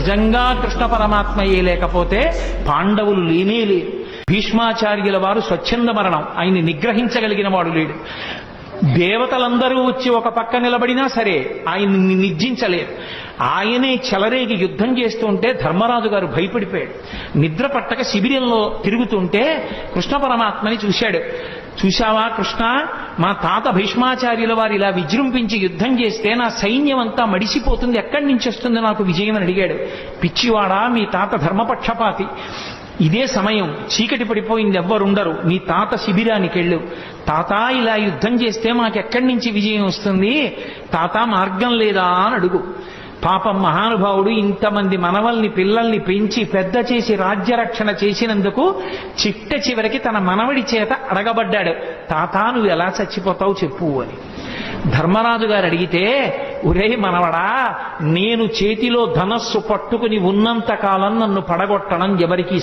నిజంగా కృష్ణ పరమాత్మయే లేకపోతే పాండవులు లేనే లేరు. భీష్మాచార్యుల వారు స్వచ్ఛంద మరణం. ఆయన్ని నిగ్రహించగలిగిన వాడు లేడు. దేవతలందరూ వచ్చి ఒక పక్క నిలబడినా సరే ఆయన్ని నిర్జించలేరు ఆయనే చెలరేగి యుద్ధం చేస్తుంటే ధర్మరాజు గారు భయపడిపోయాడు. నిద్ర పట్టక శిబిరంలో తిరుగుతుంటే కృష్ణ పరమాత్మని చూశాడు. చూశావా కృష్ణ? మా తాత భీష్మాచార్యుల వారు ఇలా విజృంభించి యుద్ధం చేస్తే నా సైన్యం అంతా మడిసిపోతుంది. ఎక్కడి నుంచి వస్తుంది నాకు విజయం అని అడిగాడు. పిచ్చివాడా మీ తాత ధర్మపక్షపాతి. ఇదే సమయం. చీకటి పడిపోయింది ఎవ్వరుండరు. మీ తాత శిబిరానికి వెళ్ళు. తాత ఇలా యుద్ధం చేస్తే మాకెక్కడి నుంచి విజయం వస్తుంది? తాత మార్గం లేదా అని అడుగు. పాపం మహానుభావుడు ఇంతమంది మనవల్ని పిల్లల్ని పెంచి పెద్ద చేసి రాజ్యరక్షణ చేసినందుకు చిట్ట చివరికి తన మనవడి చేత అడగబడ్డాడు. తాత నువ్వు ఎలా చచ్చిపోతావు చెప్పు అని. ధర్మరాజు గారు అడిగితే ఒరే మనవడా నేను చేతిలో ధనస్సు పట్టుకుని ఉన్నంత కాలం నన్ను పడగొట్టడం ఎవరికి